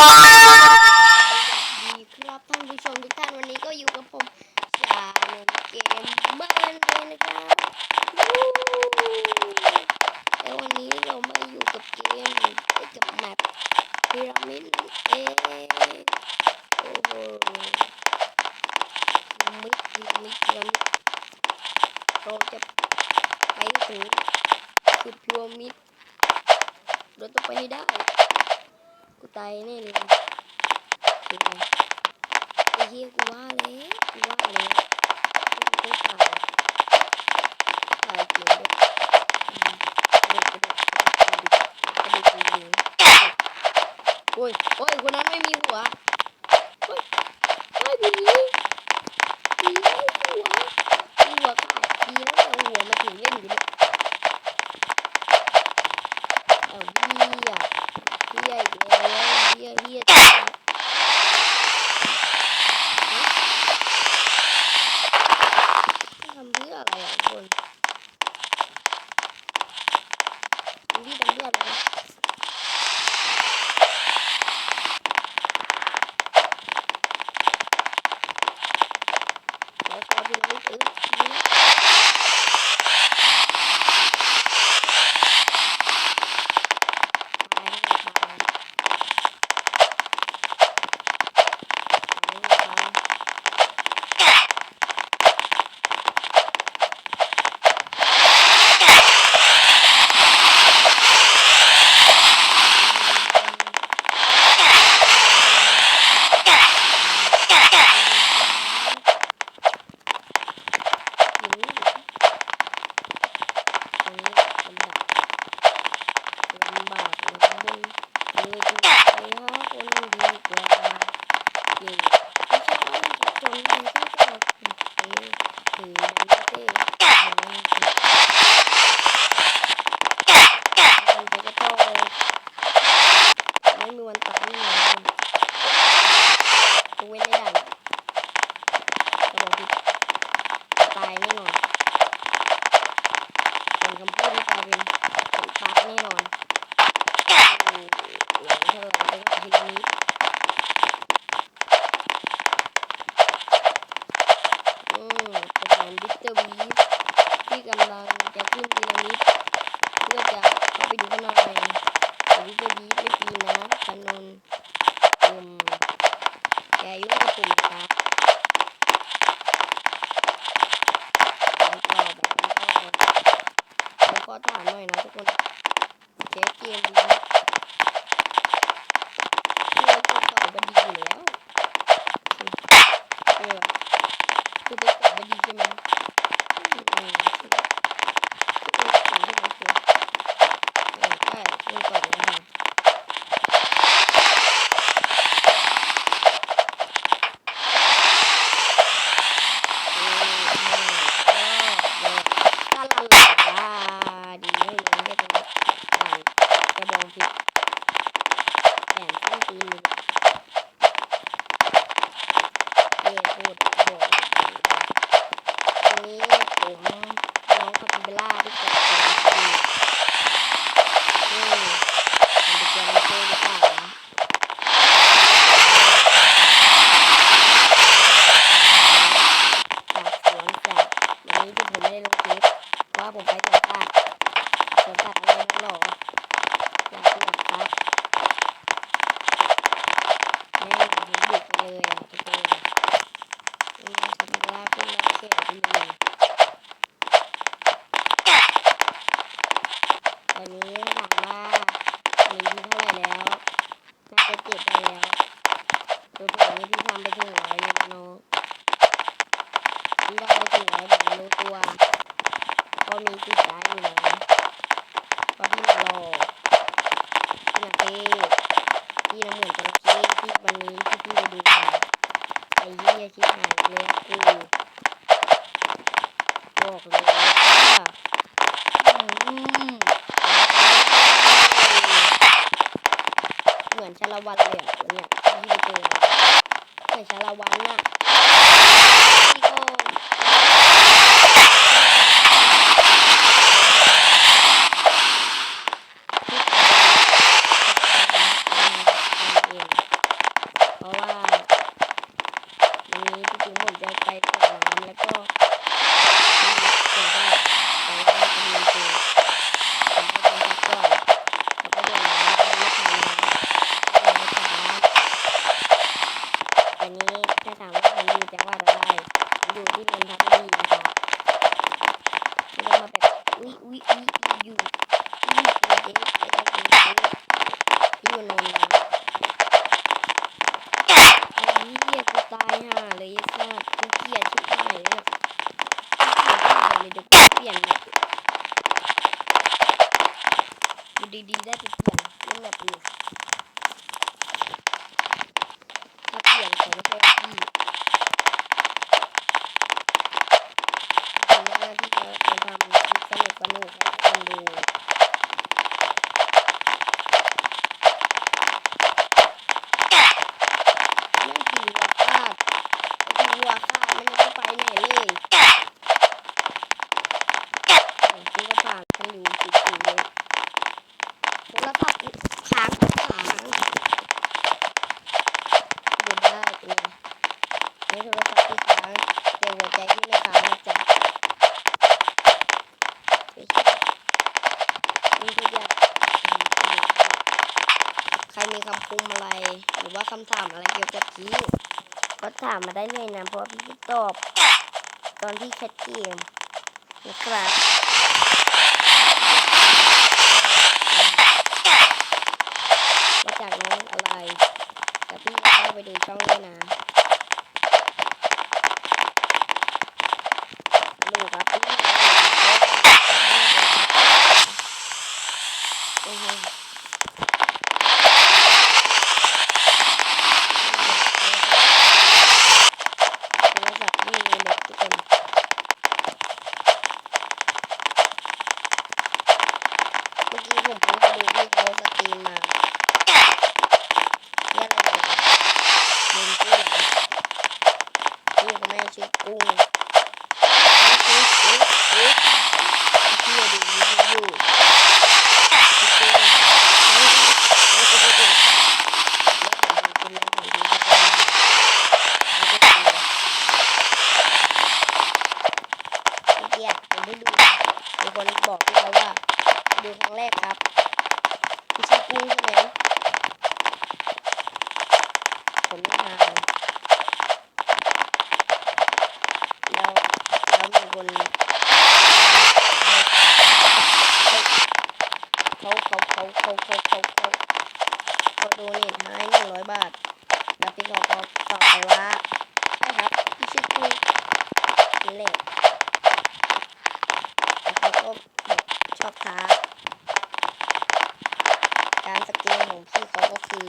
ดีครับท่านผู้ชมทุกท่านวันนี้ก็อยู่กับผมจากเกมเบิร์นเลยนะครับ ยโอ้ยคนนั้นไม่มีหัว ที่ผมไม่ได้ลงคลิปว่าผมไปสวนสัตว์สวนสัตว์อะไรนั่นหรออยากรู้ ชิบหาเลยกูบอกเลยว่าเหมือนชาละวันเลยอะเนี่ยที่เจอเหมือนชาละวันน่ะ 3D'de tutacağım. Bunu yapıyoruz. กี้ก็ถามมาได้เลยนะเพราะพี่ตอบ ตอนที่แคทเกมนะครับ ว่าจากนั้นอะไรแต่พี่เข้าไปดูช่องด้วยนะดูครับพี่มาโอ้โหโทรศัพท์พี่มีเน็ตทุกคน เมื่อกี้ผมเพิ่งไปดูที่เขาสตรีมมาเรียกอะไรนะลืมชื่อแล้วชื่อแม่ชื่อกุ้งชื่อชื่อชื่อชื่อดูยูยูชื่อกุ้งชื่อกุ้งชื่อกุ้งเรียกอะไรกินแล้วของดีทุกคนเมื่อกี้ผมได้ดูมีคนบอกพี่เขาว่าดูครั้งแรกครับพี่ชื่อกุ้งใช่ไหม ผลงานแล้วแล้วมีคนเขาเขาเขาเขาเขาเขาเขาเขาโดนเนทให้หนึ่งร้อยบาทแล้วพี่เขาก็ตอบไปว่าใช่ครับพี่ชื่อกูนี่แหละแล้วเขาก็แบบชอบท้า การสเกลของพี่เขาก็คือ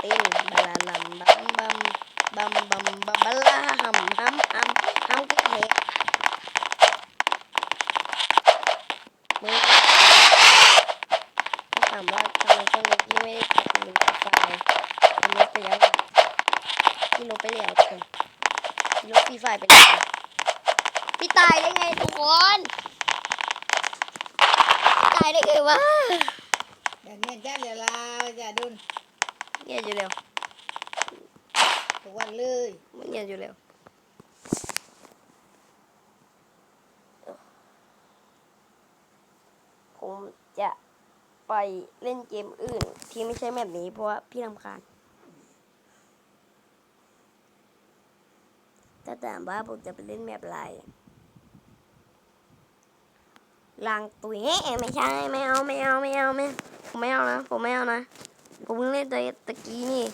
เต้นบาลาลัมบัมบัมบัมบัมบัมบา ลาฮัมฮัมฮัมฮัมกิ๊กเฮกมึงถ้ามว่าทำไมช่วงนี้พี่ไม่ได้กดลิงก์ไฟล์พี่ลบไปแล้วพี่ลบไปแล้วคนพี่ลบฟรีไฟไปแล้วพี่ตายได้ไงทุกคนตายได้ไงวะอย่าเนียจ้าเดี๋ยวลาอย่าดุนเงียอยู่แล้วทุกวันเลยมันเงียอยู่แล้ว ผม จะไปเล่นเกมอื่น ที่ไม่ใช่แบบนี้เพราะว่าพี่รำคาญถ้าถามว่าผมจะไปเล่นแบบอะไรลางตุยเฮไม่ใช่ไม่เอาไม่เอาไม่เอาไม่ผมไม่เอานะ ผมไม่เอานะ ผมเพิ่งเล่นตะตะกี้นี่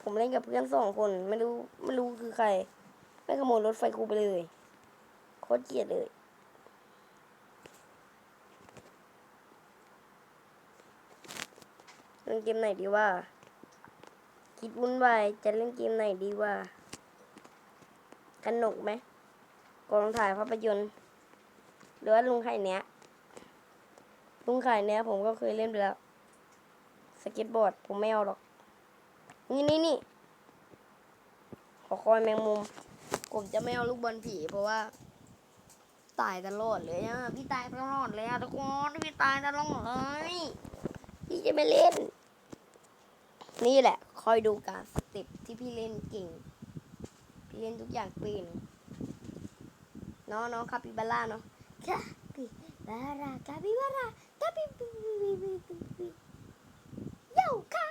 ผมเล่นกับเพื่อนสองคนไม่รู้ไม่รู้คือใครไม่ขโมยรถไฟกูไปเลยโคตรเกลียดเลย เล่นเกมไหนดีว่า คิดวุ่นวายจะเล่นเกมไหนดีว่าสนุกไหมกองถ่ายภาพยนตร์หรือว่าลุงไข่เนี้ยลุงไข่เนี้ยผมก็เคยเล่นไปแล้วสเก็ตบอร์ดผมไม่เอาหรอก นี่นี่นี่ขอคอยแมงมุม ผมจะไม่เอาลูกบอลผีเพราะว่า ตายตลอดเลยอะพี่ตายตลอดเลยอะทุกคนพี่ตายตลอดเลย พี่จะไม่เล่น นี่แหละ คอยดูการสเต็ปที่พี่เล่นเก่ง พี่เล่นทุกอย่างเป็นน้องน้องคาปิบาร่าเนาะคาปิบาร่าคาปิบาร่าคาปิบิบิบิบิบิโย่คา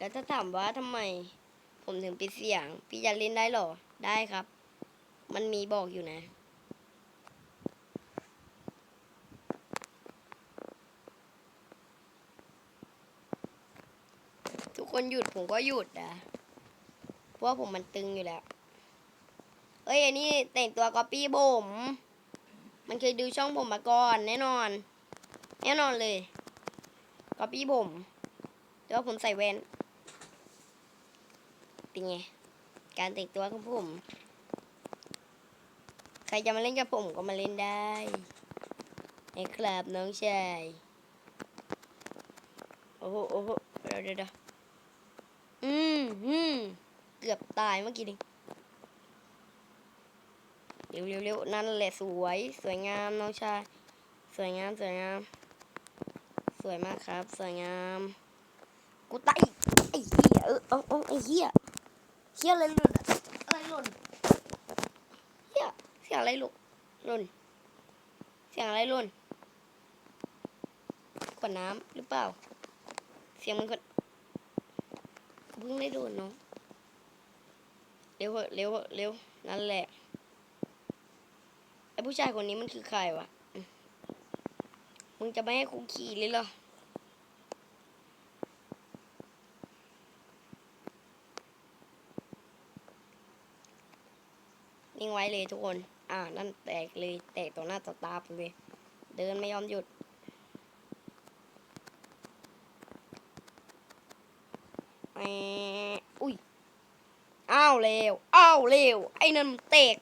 แล้วถ้าถามว่าทำไม ผมถึงปิดเสียง พี่จะเล่นได้หรอ ได้ครับ มันมีบอกอยู่นะ ทุกคนหยุดผมก็หยุดนะเพราะว่าผมมันตึงอยู่แล้ว เอ้ยอันนี้แต่งตัวก๊อปปี้ผมมันเคยดูช่องผมมาก่อน แน่นอน แน่นอนเลยก๊อปปี้ผมแต่ว่าผมใส่แว่น เป็นไง การแต่งตัวของผม ใครจะมาเล่นกับผมก็มาเล่นได้นะครับน้องชายโอ้โหโอ้โหเดี๋ยวเดี๋ยวเดี๋ยวอืมอืมเกือบตายเมื่อกี้นี่เร็วเร็วเร็วนั่นแหละสวย สวยงามน้องชาย สวยงามสวยงาม สวยมากครับ สวยงาม กูตายไอ้เหี้ยเออเออไอ้เหี้ย เหี้ยอะไรหล่นอะอะไรหล่นเหี้ยเสียงอะไรหล่นหล่นเสียงอะไรหล่นขวดน้ำหรือเปล่า เสียงมันก็เพิ่งได้โดนเนาะเร็วเหอเร็วเร็วนั่นแหละไอผู้ชายคนนี้มันคือใครวะมึงจะไม่ให้คุกขี่เลยเหรอ นิ่งไว้เลยทุกคน อ่า นั่นแตกเลย แตกต่อหน้าต่อตาผมเลย เดินไม่ยอมหยุดแหมอุ้ย อ้าวเร็ว อ้าวเร็ว ไอ้นั่นมันแตก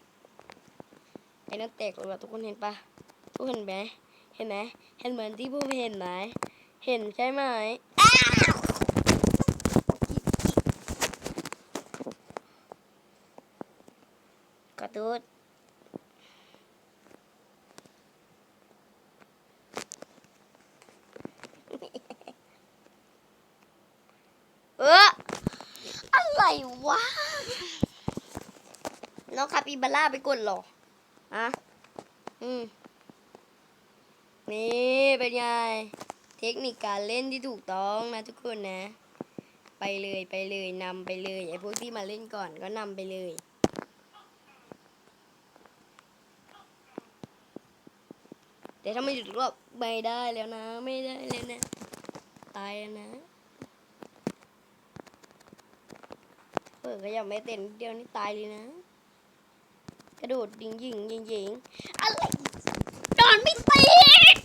ไอ้นั่นแตกเลยว่ะทุกคนเห็นปะทุกคนเห็นไหม เห็นไหม เห็นเหมือนที่พวกเห็นไหม เห็นใช่ไหมอ้าวกระ ตุ้ดเอออะไรวะ น้องคาปิบาร่าไปกดหรออะอืม นี่เป็นไง เทคนิคการเล่นที่ถูกต้องนะทุกคนนะ ไปเลยไปเลยนำไปเลยไอ้พวกที่มาเล่นก่อนก็นำไปเลย แต่ถ้าไม่หยุดก็ไม่ได้แล้วนะ ไม่ได้แล้วนะ ตายแล้วนะเปิดก็ยังไม่เต้นเดียวนี่ตายเลยนะ กระโดดยิงยิงยิงยิงอะไรโดนไม่ติด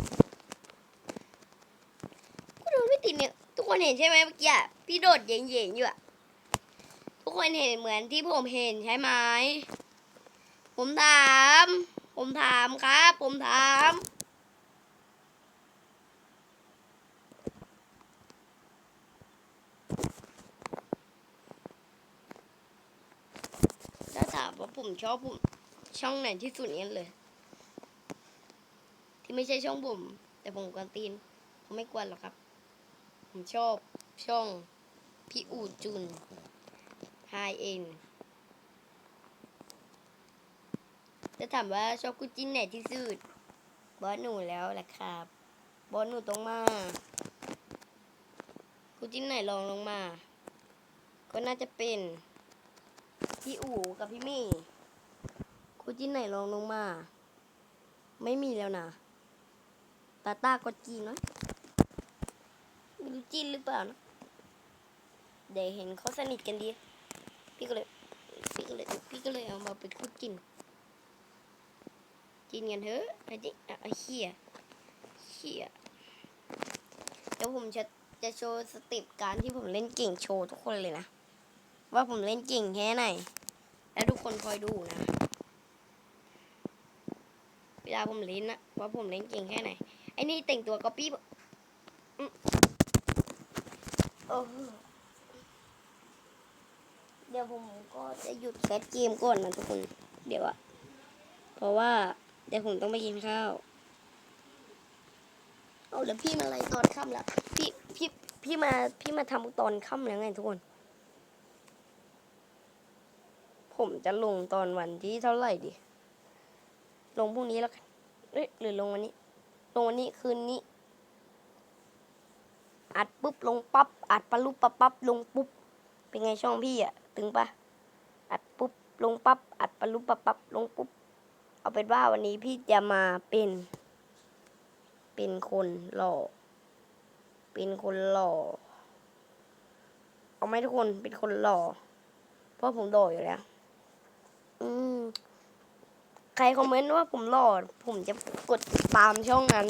กูโดนไม่ติดเนี่ยทุกคนเห็นใช่ไหมเมื่อกี้พี่โดดยิงยิงอยู่อะทุกคนเห็นเหมือนที่ผมเห็นใช่ไหมผมถาม ผมถามครับ ผมถาม ถ้าถามว่า ผมชอบผมช่องไหนที่สุดเนี่ยเลย ที่ไม่ใช่ช่องผม แต่ผมกวนตีนผมไม่กวนหรอกครับ ผมชอบช่องพี่อูจุนไฮเอ็นจะถามว่าชอบคู่จิ้นไหนที่สุดบอสหนูแล้วแหละครับบอสหนูต้องมาคู่จิ้นไหนลองลงมา ก็น่าจะเป็น พี่อู๋กับพี่เมี่คู่จิ้นไหนลองลงมา ไม่มีแล้วนะตาตาก็จีนเนะไม่รู้จีนหรือเปล่านะเดี๋ยวเห็นเขาสนิทกันดี พี่ก็เลย พี่ก็เลยพี่ก็เลยเอามาเป็นคู่จิ้นกินกันเถอะไอ้จิอะไอ้เหี้ยเหี้ยเดี๋ยวผมจะจะโชว์สเต็ปการที่ผมเล่นเก่งโชว์ทุกคนเลยนะ ว่าผมเล่นเก่งแค่ไหน แล้วทุกคนคอยดูนะ เวลาผมเล่นนะว่าผมเล่นเก่งแค่ไหน ไอ้นี่แต่งตัวก๊อปปี้เดี๋ยวผมก็จะหยุดแคสเกมก่อนนะทุกคน เดี๋ยวอะเพราะว่าเดี๋ยวผมต้องไปกินข้าว เอาแล้วพี่มาอะไรตอนค่ำละพี่พี่พี่มาพี่มาทำตอนค่ำแล้วไงทุกคน ผมจะลงตอนวันที่เท่าไหร่ดี ลงพรุ่งนี้แล้วกันเอ้ยหรือลงวันนี้ ลงวันนี้คืนนี้ อัดปุ๊บลงปั๊บ อัดปะลุบปั๊บปั๊บลงปุ๊บ เป็นไงช่องพี่อะตึงปะอัดปุ๊บลงปั๊บ อัดปะลุบปั๊บปั๊บลงปุ๊บ เอาเป็นว่าวันนี้พี่จะมาเป็น เป็นคนหล่อ เป็นคนหล่อ เอาไหมทุกคน เป็นคนหล่อ เพราะผมหล่ออยู่แล้ว อืมใครคอมเมนต์ว่าผมหล่อผมจะกดติดตามช่องนั้น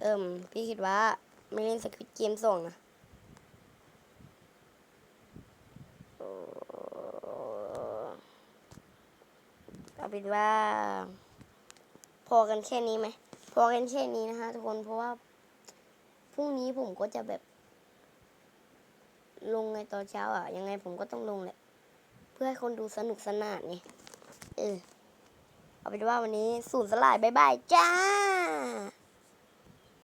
เอิ่มพี่คิดว่าไม่เล่นสควิตเกมสองนะเอาเป็นว่า พอกันแค่นี้ไหม พอกันแค่นี้นะคะทุกคนเพราะว่าพรุ่งนี้ผมก็จะแบบ ลงในตอนเช้าอะ ยังไงผมก็ต้องลงแหละ เพื่อให้คนดูสนุกสนานไงเออ เอาเป็นว่าวันนี้สูญสลายบายบายจ้า